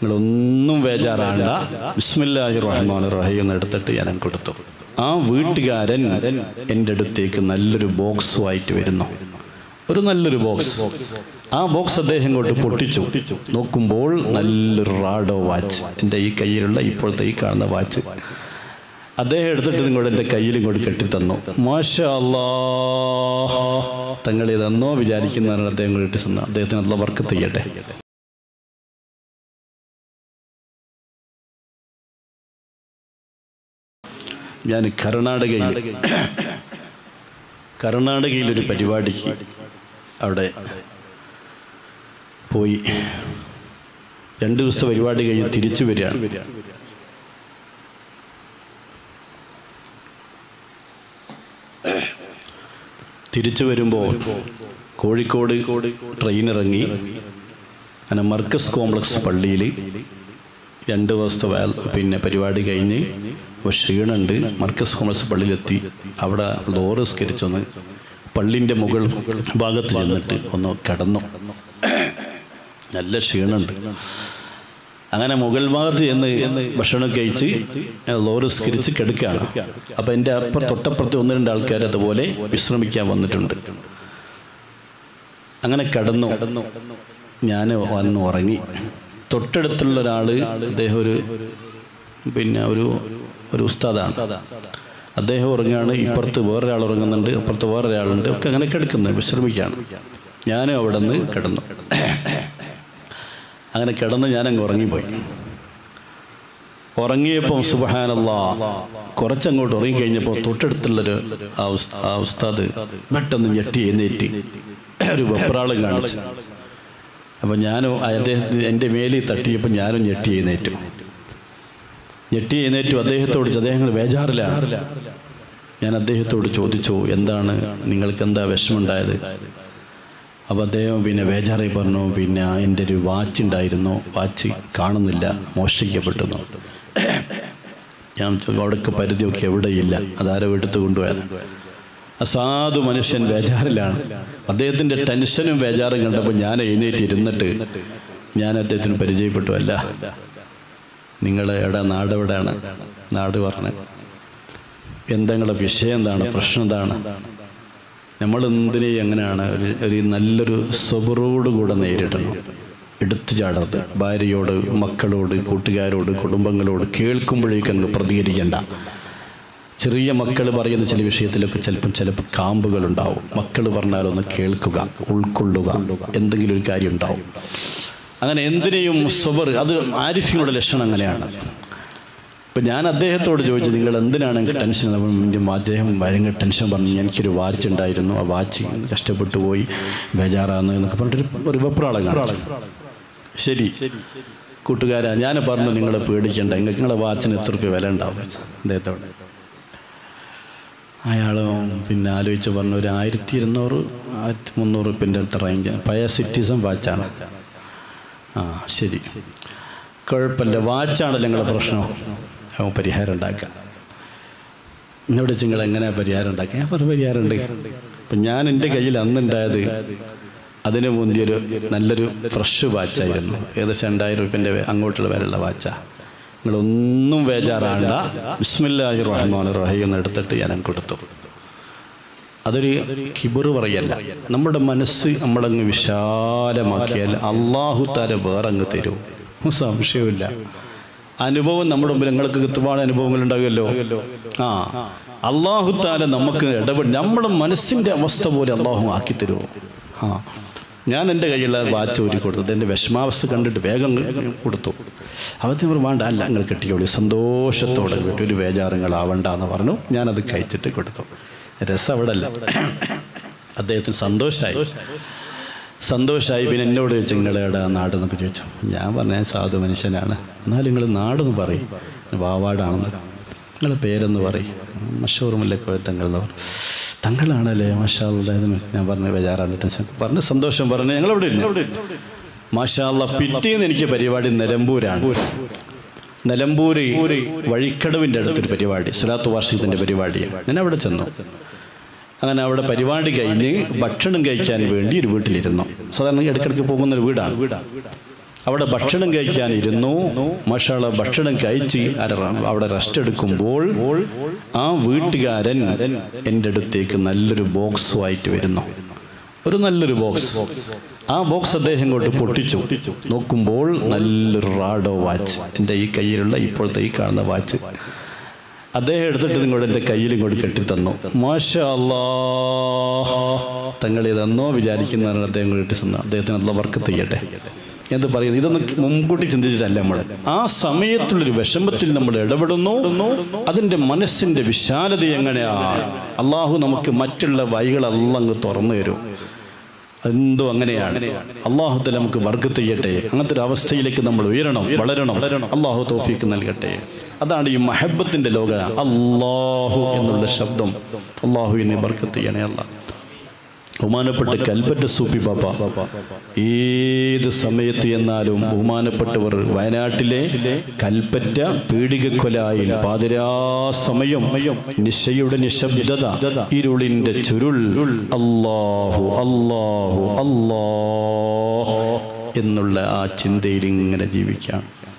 നിങ്ങളൊന്നും ബേജാറാണ്ട ബിസ്മില്ലാഹി റഹ്മാൻ റഹീം എന്ന് എടുത്തിട്ട് ഞാൻ കൊടുത്തു. ആ വീട്ടുകാരൻ എന്റെ അടുത്തേക്ക് നല്ലൊരു ബോക്സുമായിട്ട് വരുന്നു. ഒരു നല്ലൊരു ബോക്സ്. ആ ബോക്സ് അദ്ദേഹം കൊണ്ട് പൊട്ടിച്ചു. നോക്കുമ്പോൾ നല്ലൊരു റാഡോ വാച്ച്. എന്റെ ഈ കയ്യിലുള്ള ഇപ്പോഴത്തെ ഈ കാണുന്ന വാച്ച്. അദ്ദേഹം എടുത്തിട്ട് നിങ്ങളുടെ എന്റെ കയ്യിൽ ഇങ്ങോട്ട് കെട്ടിത്തന്നു. മാഷാ തങ്ങൾ ഇതെന്നോ വിചാരിക്കുന്നതാണ് അദ്ദേഹം കെട്ടി തന്നു അദ്ദേഹത്തിന് നല്ല വർക്ക് ചെയ്യട്ടെ ഞാൻ കർണാടകയിൽ കർണാടകയിലൊരു പരിപാടിക്ക് അവിടെ പോയി. രണ്ട് ദിവസത്തെ പരിപാടി കഴിഞ്ഞ് തിരിച്ചു വരികയാണ് തിരിച്ചു വരുമ്പോൾ കോഴിക്കോട് ട്രെയിൻ ഇറങ്ങി അങ്ങനെ മർക്കസ് കോംപ്ലക്സ് പള്ളിയിൽ രണ്ട് ദിവസത്തെ പിന്നെ പരിപാടി കഴിഞ്ഞ് അപ്പോൾ ക്ഷീണുണ്ട് മർക്കസ് കോമേഴ്സ് പള്ളിയിലെത്തി. അവിടെ ലോറസ്കരിച്ചൊന്ന് പള്ളിന്റെ മുകൾ ഭാഗത്ത് ചെന്നിട്ട് ഒന്ന് കിടന്നു. നല്ല ക്ഷീണുണ്ട് അങ്ങനെ മുകൾ ഭാഗത്ത് ചെന്ന് ഭക്ഷണം കഴിച്ച് ലോറിസ്കരിച്ച് കിടക്കുകയാണ് അപ്പോൾ എന്റെ അപ്പുറം തൊട്ടപ്പുറത്ത് ഒന്ന് രണ്ട് ആൾക്കാർ അതുപോലെ വിശ്രമിക്കാൻ വന്നിട്ടുണ്ട്. അങ്ങനെ കടന്നു. ഞാൻ വന്ന് ഉറങ്ങി. തൊട്ടടുത്തുള്ള ഒരാൾ അദ്ദേഹം ഒരു പിന്നെ ഒരു ഒരു ഉസ്താദാണ്. അദ്ദേഹം ഉറങ്ങുകയാണ്. ഇപ്പുറത്ത് വേറൊരാൾ ഉറങ്ങുന്നുണ്ട്. അപ്പുറത്ത് വേറൊരാളുണ്ട്. ഒക്കെ അങ്ങനെ കിടക്കുന്നു. വിശ്രമിക്കുകയാണ്. ഞാനും അവിടെ നിന്ന് കിടന്നു. അങ്ങനെ കിടന്ന് ഞാനങ്ങ് ഉറങ്ങിപ്പോയി. ഉറങ്ങിയപ്പം സുബഹാനല്ല കുറച്ചങ്ങോട്ട് ഉറങ്ങിക്കഴിഞ്ഞപ്പോൾ തൊട്ടടുത്തുള്ളൊരു ആ ഉസ് ആ ഉസ്താദ് പെട്ടെന്ന് ഞെട്ടി എഴുന്നേറ്റ് ഒരു വെപ്രാളം കാണിച്ചു. അപ്പം ഞാനും അദ്ദേഹത്തിന് എന്റെ മേലിൽ തട്ടിയപ്പോൾ ഞാനും ഞെട്ടി എഴുന്നേറ്റു. ഞെട്ടി എഴുന്നേറ്റു. അദ്ദേഹത്തോട് അദ്ദേഹങ്ങൾ ബേജാറിലാണ് ഞാൻ അദ്ദേഹത്തോട് ചോദിച്ചു എന്താണ്? നിങ്ങൾക്ക് എന്താ വിഷമുണ്ടായത് അപ്പോൾ അദ്ദേഹം പിന്നെ ബേജാറായി പറഞ്ഞു പിന്നെ എന്റെ ഒരു വാച്ച് ഉണ്ടായിരുന്നു. വാച്ച് കാണുന്നില്ല. മോഷ്ടിക്കപ്പെട്ടു ഞാൻ അവിടേക്ക് പരിധി നോക്കി എവിടെയില്ല? അതാരോ എടുത്തു കൊണ്ടുപോയത് അസാധു മനുഷ്യൻ ബേജാറിലാണ് അദ്ദേഹത്തിന്റെ ടെൻഷനും ബേജാറും കണ്ടപ്പോൾ ഞാൻ എഴുന്നേറ്റ് ഇരുന്നിട്ട് ഞാൻ അദ്ദേഹത്തിന് പരിചയപ്പെട്ടു അല്ല നിങ്ങൾ എവിടെ? നാട് എവിടെയാണ്? നാട് പറഞ്ഞ്. എന്തെങ്കിലും വിഷയം എന്താണ്? പ്രശ്നം എന്താണ്? നമ്മൾ എന്തിനെ എങ്ങനെയാണ്? ഒരു നല്ലൊരു സ്വബറോട് കൂടെ നേരിടണം. എടുത്തു ചാടരുത്. ഭാര്യയോട് മക്കളോട് കൂട്ടുകാരോട് കുടുംബങ്ങളോട് കേൾക്കുമ്പോഴേക്കങ്ങ് പ്രതികരിക്കേണ്ട. ചെറിയ മക്കൾ പറയുന്ന ചില വിഷയത്തിലൊക്കെ ചിലപ്പം ചിലപ്പോൾ കാമ്പുകളുണ്ടാവും. മക്കൾ പറഞ്ഞാലൊന്ന് കേൾക്കുക ഉൾക്കൊള്ളുക എന്തെങ്കിലും ഒരു കാര്യം ഉണ്ടാവും. അങ്ങനെ എന്തിനേയും സ്വബർ അത് ആരിഫിയുടെ ലക്ഷണം അങ്ങനെയാണ്. ഇപ്പം ഞാൻ അദ്ദേഹത്തോട് ചോദിച്ചു നിങ്ങൾ എന്തിനാണ് എനിക്ക് ടെൻഷൻ? അദ്ദേഹം ഭയങ്കര ടെൻഷൻ പറഞ്ഞു. എനിക്കൊരു വാച്ച് ഉണ്ടായിരുന്നു. ആ വാച്ച് കഷ്ടപ്പെട്ടു പോയി ബേജാറാന്ന് എന്നൊക്കെ പറഞ്ഞിട്ടൊരു ഒരു വെപ്രാളം ശരി. കൂട്ടുകാരാ ഞാൻ പറഞ്ഞു നിങ്ങളെ പേടിക്കണ്ട. നിങ്ങളുടെ വാച്ചിന് എത്ര രൂപ വില ഉണ്ടാവും? അദ്ദേഹത്തോട്. അയാൾ പിന്നെ ആലോചിച്ച് പറഞ്ഞു ഒരു ആയിരത്തി ഇരുന്നൂറ് ആയിരത്തി മുന്നൂറ് പിന്റെ അടുത്ത റേഞ്ച് പഴയ സിറ്റിസൺ വാച്ചാണ് ആ ശരി. കുഴപ്പമില്ല. വാച്ചാണ് നിങ്ങളുടെ പ്രശ്നം. അവൻ പരിഹാരം ഉണ്ടാക്കാം. എന്നോട് നിങ്ങൾ എങ്ങനെ പരിഹാരം ഉണ്ടാക്കുക ഞാൻ പറഞ്ഞു പരിഹാരമുണ്ട്. അപ്പം ഞാൻ എന്റെ കയ്യിൽ അന്നുണ്ടായത് അതിന് മുന്തിയൊരു നല്ലൊരു ഫ്രഷ് വാച്ചായിരുന്നു ഏകദേശം രണ്ടായിരം റുപ്യന്റെ അങ്ങോട്ടുള്ള വിലയുള്ള വാച്ചാണ് നിങ്ങളൊന്നും ബേജാറാണ്ട. ബിസ്മില്ലാഹി റഹ്മാൻ റഹീം എന്ന് എടുത്തിട്ട് ഞാൻ കൊടുത്തു. അതൊരു കിബറ് പറയല്ല. നമ്മുടെ മനസ്സ് നമ്മളങ്ങ് വിശാലമാക്കിയാൽ അള്ളാഹു താല വേറെ അങ്ങ് തരും സംശയമില്ല അനുഭവം നമ്മുടെ മുമ്പിൽ നിങ്ങൾക്ക് കൃത്യമായ അനുഭവങ്ങൾ ഉണ്ടാകുമല്ലോ? ആ. അള്ളാഹു താല നമുക്ക് ഇടപെടും നമ്മുടെ മനസ്സിന്റെ അവസ്ഥ പോലെ അള്ളാഹു ആക്കി തരുമോ ആ. ഞാൻ എന്റെ കയ്യിലുള്ള വാച്ച് ഊരി കൊടുത്തത് എന്റെ വിഷമാവസ്ഥ കണ്ടിട്ട് വേഗം കൊടുത്തു. അവധി അവർ വേണ്ട അല്ല നിങ്ങൾ കിട്ടിയോളൂ സന്തോഷത്തോടെ ഒരു ബേജാറുകളാവണ്ട എന്ന് പറഞ്ഞു. ഞാനത് കഴിച്ചിട്ട് കൊടുത്തു. രസം അവിടെ അല്ല അദ്ദേഹത്തിന് സന്തോഷമായി സന്തോഷമായി പിന്നെ എന്നോട് ചോദിച്ചു നിങ്ങളുടെ നാട് എന്നൊക്കെ ചോദിച്ചു. ഞാൻ പറഞ്ഞ സാധു മനുഷ്യനാണ്. എന്നാലും നിങ്ങൾ നാടെന്ന് പറയും. വാവാടാണെന്ന്. നിങ്ങളുടെ പേരെന്ന് പറയും. മഷൂർ മുല്ലക്കോയത്തങ്ങൾ എന്ന് പറഞ്ഞു തങ്ങളാണല്ലേ? മാഷാ അല്ലാ ഞാൻ പറഞ്ഞ ബേജാറാണ് ടെൻഷൻ പറഞ്ഞ് സന്തോഷം പറഞ്ഞു ഞങ്ങൾ അവിടെ ഇരുന്നു മാഷാ അല്ലാ പിറ്റേന്ന് എനിക്ക് പരിപാടി നിലമ്പൂരാണ്. നിലമ്പൂര് വഴിക്കടവിന്റെ അടുത്തൊരു പരിപാടി സുലാത്ത് വാർഷികത്തിന്റെ പരിപാടി. ഞാൻ അവിടെ ചെന്നു. അങ്ങനെ അവിടെ പരിപാടി കഴിഞ്ഞ് ഭക്ഷണം കഴിക്കാൻ വേണ്ടി ഒരു വീട്ടിലിരുന്നു. സാധാരണ ഇടയ്ക്കിടയ്ക്ക് പോകുന്ന ഒരു വീടാണ് വീടാണ്. അവിടെ ഭക്ഷണം കഴിക്കാൻ കഴിക്കാനിരുന്നു. മഷാള ഭക്ഷണം കഴിച്ച് അവിടെ റെസ്റ്റ് എടുക്കുമ്പോൾ ആ വീട്ടുകാരൻ എന്റെ അടുത്തേക്ക് നല്ലൊരു ബോക്സുമായിട്ട് വരുന്നു. ഒരു നല്ലൊരു ബോക്സ് ആ ബോക്സ് അദ്ദേഹം കൊണ്ട് പൊട്ടിച്ചു. നോക്കുമ്പോൾ നല്ലൊരു റാഡോ വാച്ച് എന്റെ ഈ കയ്യിലുള്ള ഇപ്പോഴത്തെ ഈ കാണുന്ന വാച്ച് അദ്ദേഹം എടുത്തിട്ട് നിങ്ങളുടെ എന്റെ കയ്യിൽ ഇങ്ങോട്ട് കെട്ടിത്തന്നു. മാഷല്ലാ തങ്ങളിതെന്നോ വിചാരിക്കുന്നതാണ് അദ്ദേഹം കെട്ടി തന്നു അദ്ദേഹത്തിന് നല്ല വർക്ക് ചെയ്യട്ടെ. എന്ത് പറയുന്നത് ഇതൊന്നും മുൻകൂട്ടി ചിന്തിച്ചിട്ടല്ല നമ്മൾ ആ സമയത്തുള്ളൊരു വിഷമത്തിൽ നമ്മൾ ഇടപെടുന്നു. അതിന്റെ മനസ്സിന്റെ വിശാലത എങ്ങനെയാണ്? അള്ളാഹു നമുക്ക് മറ്റുള്ള വഴികളെല്ലാം അങ്ങ് തുറന്നു തരും. എന്തോ അങ്ങനെയാണ്. അള്ളാഹുത്തെ നമുക്ക് വർഗത്ത് ചെയ്യട്ടെ. അങ്ങനത്തെ ഒരു അവസ്ഥയിലേക്ക് നമ്മൾ ഉയരണം വളരണം. അള്ളാഹു തോഫിക്ക് നൽകട്ടെ. അതാണ് ഈ മഹബത്തിന്റെ ലോക. അള്ളാഹു എന്നുള്ള ശബ്ദം. അള്ളാഹുവിനെ വർഗത്ത് ചെയ്യണേ അല്ല ബഹുമാനപ്പെട്ട കൽപ്പറ്റ സൂപ്പി പാപ്പ. ഏത് സമയത്ത് എന്നാലും ബഹുമാനപ്പെട്ടവർ വയനാട്ടിലെ കൽപ്പറ്റ പീഡികക്കൊലായിൽ പാതിരാ സമയം നിശയുടെ നിശബ്ദത ഇരുളിന്റെ ചുരുൾ അല്ലാഹു അല്ലാഹു അല്ലാ എന്നുള്ള ആ ചിന്തയിൽ ഇങ്ങനെ ജീവിക്കാം.